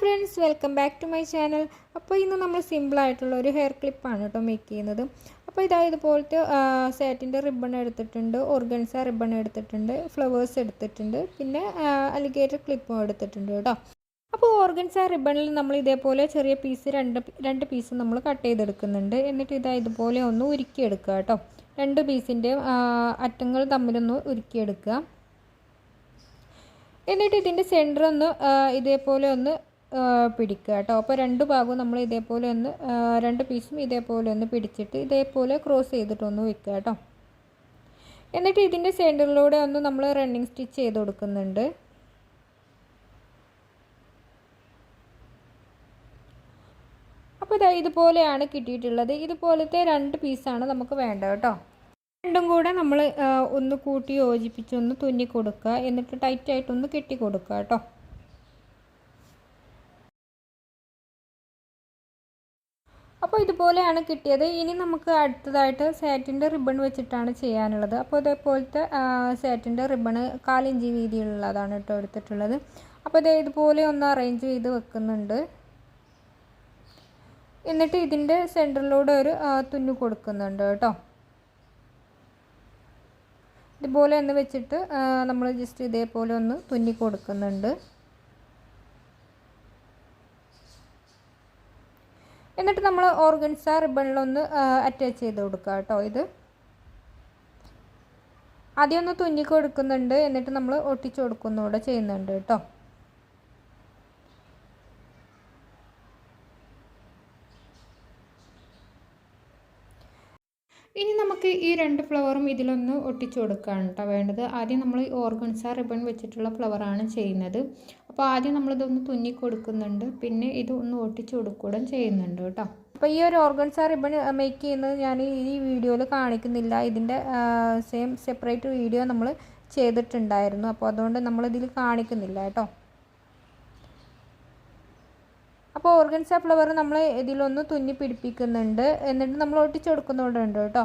Friends welcome back to my channel അപ്പോൾ ഇന്ന് നമ്മൾ സിമ്പിളായിട്ടുള്ള ഒരു ഹെയർ ക്ലിപ്പാണ് കേട്ടോ മേക്ക് ചെയ്യുന്നത്. അപ്പോൾ ഇതാ ഇതുപോലത്തെ സാറ്റിന്റെ റിബൺ എടുത്തിട്ടുണ്ട് ഓർഗൻസ റിബൺ എടുത്തിട്ടുണ്ട് ഫ്ലവേഴ്സ് എടുത്തിട്ടുണ്ട് പിന്നെ അലിഗേറ്റർ ക്ലിപ്പും എടുത്തിട്ടുണ്ട് കേട്ടോ. അപ്പോൾ ഓർഗൻസ റിബണിൽ നമ്മൾ ഇതേപോലെ ചെറിയ പീസ് രണ്ട് രണ്ട് പീസ് നമ്മൾ കട്ട് ചെയ്തെടുക്കുന്നുണ്ട്. എന്നിട്ട് ഇതാ ഇതുപോലെ ഒന്ന് ഉരുക്കിയെടുക്കുക കേട്ടോ. രണ്ട് പീസിന്റെ അറ്റങ്ങൾ തമ്മിലൊന്ന് ഉരുക്കിയെടുക്കുക. എന്നിട്ട് ഇതിന്റെ സെന്റർ ഒന്ന് ഇതേപോലെ ഒന്ന് പിടിക്കുക കേട്ടോ. അപ്പോൾ രണ്ട് ഭാഗവും നമ്മൾ ഇതേപോലെ ഒന്ന് രണ്ട് പീസും ഇതേപോലെ ഒന്ന് പിടിച്ചിട്ട് ഇതേപോലെ ക്രോസ് ചെയ്തിട്ടൊന്ന് വെക്കുക കേട്ടോ. എന്നിട്ട് ഇതിന്റെ സെന്ററിലൂടെ ഒന്ന് നമ്മൾ റണ്ണിങ് സ്റ്റിച്ച് ചെയ്ത് കൊടുക്കുന്നുണ്ട്. അപ്പോൾ ഇതാ ഇതുപോലെയാണ് കിട്ടിയിട്ടുള്ളത്. ഇതുപോലത്തെ രണ്ട് പീസാണ് നമുക്ക് വേണ്ടത് കേട്ടോ. രണ്ടും കൂടെ നമ്മൾ ഒന്ന് കൂട്ടി യോജിപ്പിച്ച് ഒന്ന് തുന്നി കൊടുക്കുക. എന്നിട്ട് ടൈറ്റായിട്ടൊന്ന് കെട്ടി കൊടുക്കുക കേട്ടോ. അപ്പോൾ ഇതുപോലെയാണ് കിട്ടിയത്. ഇനി നമുക്ക് അടുത്തതായിട്ട് സാറ്റിന്റെ റിബൺ വെച്ചിട്ടാണ് ചെയ്യാനുള്ളത്. അപ്പോൾ ഇതേപോലത്തെ സാറ്റിന്റെ റിബണ് കാലിഞ്ചി വീതിയുള്ളതാണ് കേട്ടോ എടുത്തിട്ടുള്ളത്. അപ്പോൾ ഇത് ഇതുപോലെ ഒന്ന് അറേഞ്ച് ചെയ്ത് വെക്കുന്നുണ്ട്. എന്നിട്ട് ഇതിന്റെ സെന്ററിലൂടെ ഒരു തുന്നു കൊടുക്കുന്നുണ്ട് കേട്ടോ. ഇതുപോലെ ഒന്ന് വെച്ചിട്ട് നമ്മൾ ജസ്റ്റ് ഇതേപോലെ ഒന്ന് തുന്നി കൊടുക്കുന്നുണ്ട്. എന്നിട്ട് നമ്മൾ ഓർഗൻസ റിബണിലൊന്ന് അറ്റാച്ച് ചെയ്ത് കൊടുക്കുക കേട്ടോ ഇത്. ആദ്യം ഒന്ന് തുന്നി എന്നിട്ട് നമ്മൾ ഒട്ടിച്ചു കൊടുക്കുന്നുകൂടെ ചെയ്യുന്നുണ്ട് കേട്ടോ ഇനി നമുക്ക് ഈ രണ്ട് ഫ്ലവറും ഇതിലൊന്ന് ഒട്ടിച്ചു കൊടുക്കുകയാണ് കേട്ടോ വേണ്ടത്. ആദ്യം നമ്മൾ ഓർഗൻസ റിബൺ വെച്ചിട്ടുള്ള ഫ്ലവറാണ് ചെയ്യുന്നത്. അപ്പോൾ ആദ്യം നമ്മളിതൊന്ന് തുന്നി കൊടുക്കുന്നുണ്ട്. പിന്നെ ഇത് ഒന്ന് ഒട്ടിച്ചു കൊടുക്കുകയും ചെയ്യുന്നുണ്ട് കേട്ടോ അപ്പോൾ ഈ ഒരു ഓർഗൻസ റിബൺ മേക്ക് ചെയ്യുന്നത് ഞാൻ ഈ വീഡിയോയിൽ കാണിക്കുന്നില്ല. ഇതിന്റെ സെയിം സെപ്പറേറ്റ് വീഡിയോ നമ്മൾ ചെയ്തിട്ടുണ്ടായിരുന്നു. അപ്പോൾ അതുകൊണ്ട് നമ്മളിതിൽ കാണിക്കുന്നില്ല കേട്ടോ അപ്പോൾ ഓർഗൻസ ഫ്ലവർ നമ്മൾ ഇതിലൊന്ന് തുന്നി പിടിപ്പിക്കുന്നുണ്ട്. എന്നിട്ട് നമ്മൾ ഒട്ടിച്ചു കൊടുക്കുന്നുണ്ട് കേട്ടോ.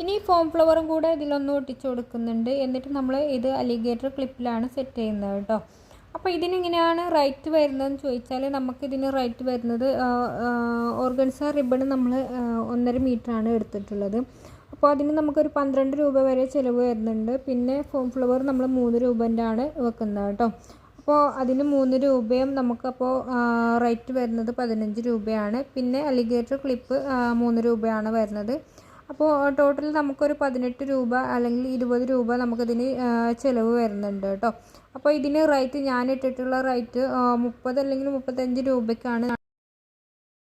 ഇനി ഫോം ഫ്ലവറും കൂടെ ഇതിലൊന്ന് ഒട്ടിച്ചു കൊടുക്കുന്നുണ്ട്. എന്നിട്ട് നമ്മൾ ഇത് അലിഗേറ്റർ ക്ലിപ്പിലാണ് സെറ്റ് ചെയ്യുന്നത് കേട്ടോ. അപ്പോൾ ഇതിനെങ്ങനെയാണ് റൈറ്റ് വരുന്നതെന്ന് ചോദിച്ചാൽ നമുക്കിതിന് റൈറ്റ് വരുന്നത് ഓർഗൻസ റിബൺ നമ്മൾ ഒന്നര മീറ്ററാണ് എടുത്തിട്ടുള്ളത്. അപ്പോൾ അതിന് നമുക്കൊരു പന്ത്രണ്ട് രൂപ വരെ ചിലവ് വരുന്നുണ്ട്. പിന്നെ ഫോം ഫ്ലവർ നമ്മൾ മൂന്ന് രൂപന്റെ ആണ് വെക്കുന്നത് കേട്ടോ. അപ്പോൾ അതിന് മൂന്ന് രൂപയും നമുക്കപ്പോൾ റേറ്റ് വരുന്നത് പതിനഞ്ച് രൂപയാണ്. പിന്നെ അലിഗേറ്റർ ക്ലിപ്പ് മൂന്ന് രൂപയാണ് വരുന്നത്. അപ്പോൾ ടോട്ടൽ നമുക്കൊരു പതിനെട്ട് രൂപ അല്ലെങ്കിൽ ഇരുപത് രൂപ നമുക്കതിന് ചിലവ് വരുന്നുണ്ട് കേട്ടോ. അപ്പോൾ ഇതിന് റേറ്റ് ഞാൻ ഇട്ടിട്ടുള്ള റേറ്റ് മുപ്പത് അല്ലെങ്കിൽ മുപ്പത്തഞ്ച് രൂപയ്ക്കാണ്